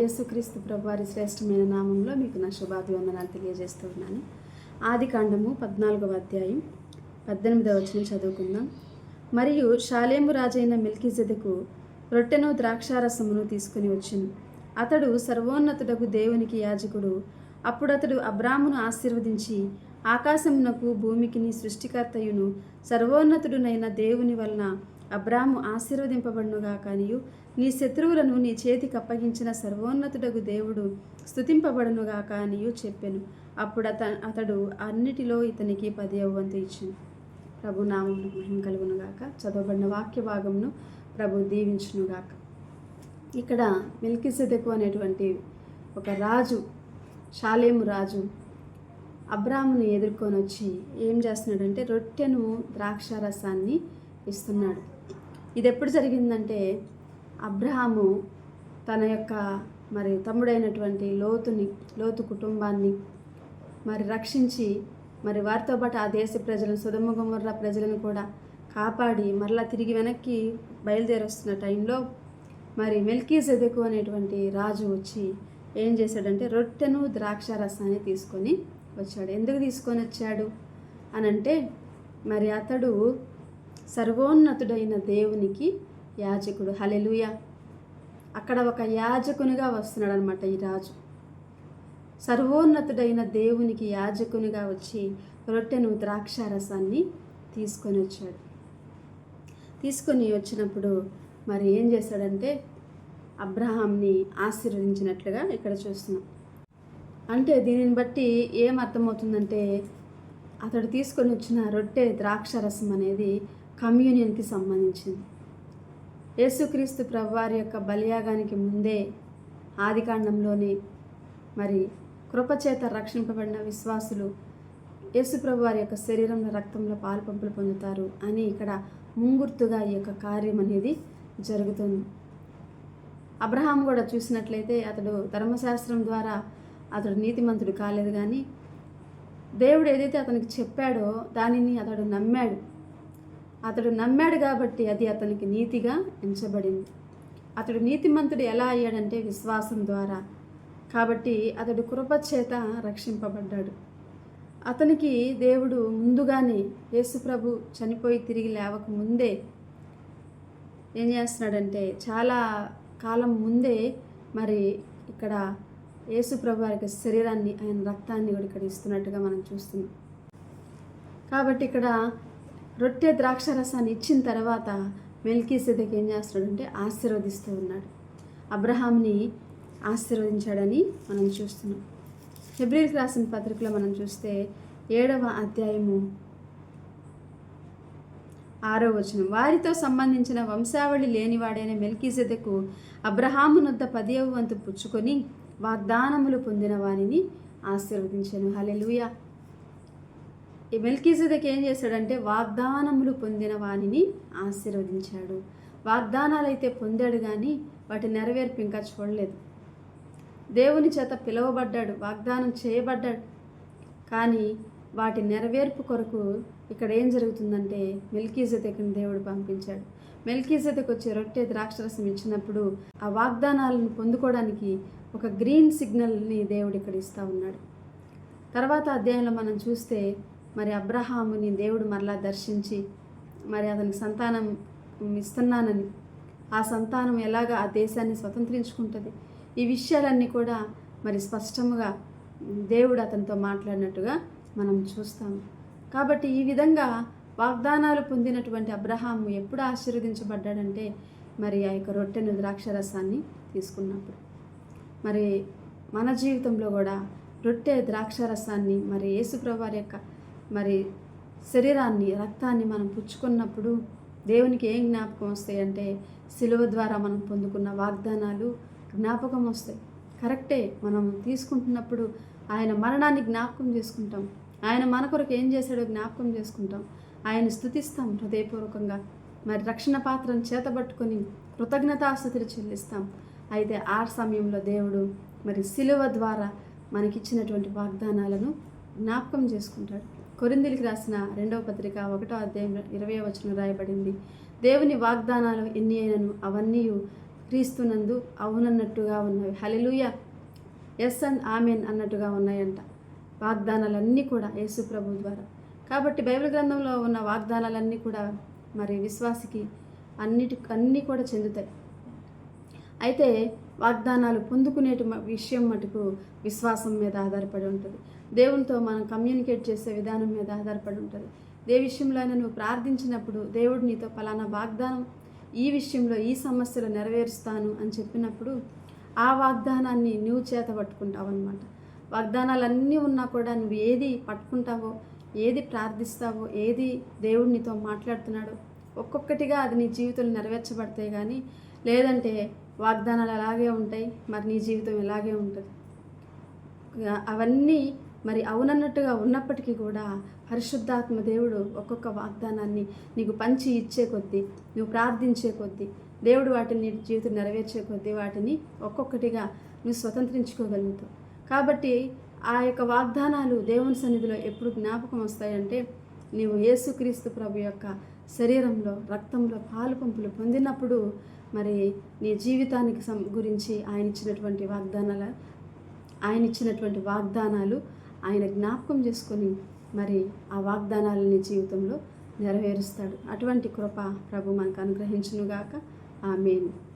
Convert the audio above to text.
యేసుక్రీస్తు ప్రభువారి శ్రేష్టమైన నామంలో మీకు నా శుభాభివందనాలు తెలియజేస్తూ ఉన్నాను ఆది కాండము పద్నాలుగవ అధ్యాయం పద్దెనిమిదవ వచ్చిన చదువుకుందాం. మరియు షాలేము రాజైన మిల్కీజెదకు రొట్టెను ద్రాక్షారసమును తీసుకుని వచ్చింది అతడు సర్వోన్నతుడకు దేవునికి యాజకుడు. అప్పుడు అతడు అబ్రామును ఆశీర్వదించి ఆకాశమునకు భూమికిని సృష్టికర్తయును సర్వోన్నతుడునైన దేవుని వలన అబ్రాము ఆశీర్వదింపబడునుగా కానియు నీ శత్రువులను నీ చేతికి అప్పగించిన సర్వోన్నతుడకు దేవుడు స్తుతింపబడునుగా కానియు చెప్పెను. అప్పుడు అత అతడు అన్నిటిలో ఇతనికి పది వంతు ఇచ్చింది ప్రభు నామం మహిమ కలుగునుగాక. చదవబడిన వాక్య భాగంను ప్రభు దీవించునుగాక. ఇక్కడ మిల్కిసెదెకు అనేటువంటి ఒక రాజు షాలేము రాజు అబ్రాముని ఎదుర్కొని వచ్చి ఏం చేస్తున్నాడంటే రొట్టెను ద్రాక్ష రసాన్ని ఇస్తున్నాడు. ఇది ఎప్పుడు జరిగిందంటే అబ్రహాము తన యొక్క మరి తమ్ముడైనటువంటి లోతుని లోతు కుటుంబాన్ని మరి రక్షించి మరి వారితో పాటు ఆ దేశ ప్రజలను సుధముగముర్ర ప్రజలను కూడా కాపాడి మరలా తిరిగి వెనక్కి బయలుదేరొస్తున్న టైంలో మరి మెల్కీ సెదెకు అనేటువంటి రాజు వచ్చి ఏం చేశాడంటే రొట్టెను ద్రాక్ష రసాన్ని తీసుకొని వచ్చాడు. ఎందుకు తీసుకొని వచ్చాడు? అనంటే మరి అతడు సర్వోన్నతుడైన దేవునికి యాజకుడు. హలెలుయ అక్కడ ఒక యాజకునిగా వస్తున్నాడు అనమాట ఈ రాజు. సర్వోన్నతుడైన దేవునికి యాజకునిగా వచ్చి రొట్టెను ద్రాక్షారసాన్ని తీసుకొని వచ్చాడు. తీసుకొని వచ్చినప్పుడు మరి ఏం చేశాడంటే అబ్రహాంని ఆశీర్వదించినట్లుగా ఇక్కడ చూస్తున్నాం. అంటే దీనిని బట్టి ఏం అర్థమవుతుందంటే అతడు తీసుకొని వచ్చిన రొట్టె ద్రాక్షరసం అనేది కమ్యూనియన్కి సంబంధించింది. యేసుక్రీస్తు ప్రభువారి యొక్క బలియాగానికి ముందే ఆదికాండంలోనే మరి కృపచేత రక్షింపబడిన విశ్వాసులు యేసుప్రభు వారి యొక్క శరీరంలో రక్తంలో పాలు పంపులు పొందుతారు అని ఇక్కడ ముంగుర్తుగా ఈ యొక్క కార్యం అనేది జరుగుతుంది. అబ్రహాం కూడా చూసినట్లయితే అతడు ధర్మశాస్త్రం ద్వారా అతడు నీతిమంతుడు కాలేదు కానీ దేవుడు ఏదైతే అతనికి చెప్పాడో దానిని అతడు నమ్మాడు. అతడు నమ్మాడు కాబట్టి అది అతనికి నీతిగా ఎంచబడింది. అతడు నీతిమంతుడు ఎలా అయ్యాడంటే విశ్వాసం ద్వారా. కాబట్టి అతడు కృపచేత రక్షింపబడ్డాడు. అతనికి దేవుడు ముందుగానే యేసుప్రభు చనిపోయి తిరిగి లేవక ముందే ఏం చేస్తున్నాడంటే చాలా కాలం ముందే మరి ఇక్కడ యేసుప్రభు వారికి శరీరాన్ని ఆయన రక్తాన్ని కూడా ఇక్కడ ఇస్తున్నట్టుగా మనం చూస్తున్నాం. కాబట్టి ఇక్కడ రొట్టె ద్రాక్ష రసాన్ని ఇచ్చిన తర్వాత మెల్కీ ఏం చేస్తున్నాడంటే ఆశీర్వదిస్తూ ఉన్నాడు. అబ్రహాంని ఆశీర్వదించాడని మనం చూస్తున్నాం. ఫిబ్రిల్కి రాసిన పత్రికలో మనం చూస్తే ఏడవ అధ్యాయము ఆరో వచనం. వారితో సంబంధించిన వంశావళి లేనివాడైన మెల్కీసెదకు అబ్రహామునొద్ద పదియవ వంతు పుచ్చుకొని వాగ్దానములు పొందిన వారిని ఆశీర్వదించాను. హలెలుయ ఈ మెల్కీసెదకి ఏం చేశాడంటే వాగ్దానములు పొందిన వాణిని ఆశీర్వదించాడు. వాగ్దానాలు అయితే పొందాడు కానీ వాటి నెరవేర్పు ఇంకా చూడలేదు. దేవుని చేత పిలువబడ్డాడు వాగ్దానం చేయబడ్డాడు. కానీ వాటి నెరవేర్పు కొరకు ఇక్కడ ఏం జరుగుతుందంటే మెల్కీజతకుని దేవుడు పంపించాడు. మెల్కీజతకు వచ్చే రొట్టె ద్రాక్షరసం ఇచ్చినప్పుడు ఆ వాగ్దానాలను పొందుకోవడానికి ఒక గ్రీన్ సిగ్నల్ని దేవుడు ఇక్కడ ఇస్తూ ఉన్నాడు. తర్వాత అధ్యాయంలో మనం చూస్తే మరి అబ్రహాముని దేవుడు మరలా దర్శించి మరి అతనికి సంతానం ఇస్తున్నానని ఆ సంతానం ఎలాగ ఆ దేశాన్ని స్వతంత్రించుకుంటుంది? ఈ విషయాలన్నీ కూడా మరి స్పష్టంగా దేవుడు అతనితో మాట్లాడినట్టుగా మనం చూస్తాము. కాబట్టి ఈ విధంగా వాగ్దానాలు పొందినటువంటి అబ్రహాము ఎప్పుడు ఆశీర్వదించబడ్డాడంటే మరి ఆ యొక్క రొట్టెను ద్రాక్షరసాన్ని తీసుకున్నప్పుడు. మరి మన జీవితంలో కూడా రొట్టె ద్రాక్షరసాన్ని మరి యేసుప్రభు వారి యొక్క మరి శరీరాన్ని రక్తాన్ని మనం పుచ్చుకున్నప్పుడు దేవునికి ఏం జ్ఞాపకం వస్తాయి అంటే సిలువ ద్వారా మనం పొందుకున్న వాగ్దానాలు జ్ఞాపకం వస్తాయి. కరెక్టే మనం తీసుకుంటున్నప్పుడు ఆయన మరణాన్ని జ్ఞాపకం చేసుకుంటాం. ఆయన మన కొరకు ఏం చేశాడో జ్ఞాపకం చేసుకుంటాం. ఆయన స్థుతిస్తాం హృదయపూర్వకంగా. మరి రక్షణ పాత్రను చేతబట్టుకొని కృతజ్ఞతాస్థుతులు చెల్లిస్తాం. అయితే ఆ సమయంలో దేవుడు మరి సిలువ ద్వారా మనకిచ్చినటువంటి వాగ్దానాలను జ్ఞాపకం చేసుకుంటాడు. కొరిందిలికి రాసిన రెండవ పత్రిక ఒకటో అధ్యాయం ఇరవై వచనం రాయబడింది. దేవుని వాగ్దానాలు ఎన్ని అయినను అవన్నీ క్రీస్తునందు అవునన్నట్టుగా ఉన్నవి. హలెలుయ ఎస్ అండ్ ఆమెన్ అన్నట్టుగా ఉన్నాయంట. వాగ్దానాలన్నీ కూడా యేసు ప్రభు ద్వారా. కాబట్టి బైబిల్ గ్రంథంలో ఉన్న వాగ్దానాలన్నీ కూడా మరి విశ్వాసికి అన్నిటి అన్నీ కూడా చెందుతాయి. అయితే వాగ్దానాలు పొందుకునేటి విషయం మటుకు విశ్వాసం మీద ఆధారపడి ఉంటుంది. దేవునితో మనం కమ్యూనికేట్ చేసే విధానం మీద ఆధారపడి ఉంటుంది. దే విషయంలో అయినా నువ్వు ప్రార్థించినప్పుడు దేవుడు నీతో ఫలానా వాగ్దానం ఈ విషయంలో ఈ సమస్యలు నెరవేరుస్తాను అని చెప్పినప్పుడు ఆ వాగ్దానాన్ని నువ్వు చేత పట్టుకుంటావు అనమాట వాగ్దానాలన్నీ ఉన్నా కూడా నువ్వు ఏది పట్టుకుంటావో ఏది ప్రార్థిస్తావో ఏది దేవుడు నీతో మాట్లాడుతున్నాడో ఒక్కొక్కటిగా అది నీ జీవితంలో నెరవేర్చబడతాయి కానీ లేదంటే వాగ్దానాలు అలాగే ఉంటాయి. మరి నీ జీవితం ఇలాగే ఉంటుంది. అవన్నీ మరి అవునన్నట్టుగా ఉన్నప్పటికీ కూడా పరిశుద్ధాత్మ దేవుడు ఒక్కొక్క వాగ్దానాన్ని నీకు పంచి ఇచ్చే కొద్దీ నువ్వు ప్రార్థించే కొద్దీ దేవుడు వాటిని నీ జీవితం నెరవేర్చే కొద్దీ వాటిని ఒక్కొక్కటిగా నువ్వు స్వతంత్రించుకోగలుగుతావు. కాబట్టి ఆ యొక్క వాగ్దానాలు దేవుని సన్నిధిలో ఎప్పుడు జ్ఞాపకం వస్తాయంటే నీవు యేసుక్రీస్తు ప్రభు యొక్క శరీరంలో రక్తంలో పాలు పంపులు పొందినప్పుడు మరి నీ జీవితానికి సం గురించి ఆయన ఇచ్చినటువంటి వాగ్దానాల ఆయన ఇచ్చినటువంటి వాగ్దానాలు ఆయన జ్ఞాపకం చేసుకొని మరి ఆ వాగ్దానాలని జీవితంలో నెరవేరుస్తాడు. అటువంటి కృప ప్రభు మనకు అనుగ్రహించునుగాక. ఆమెను.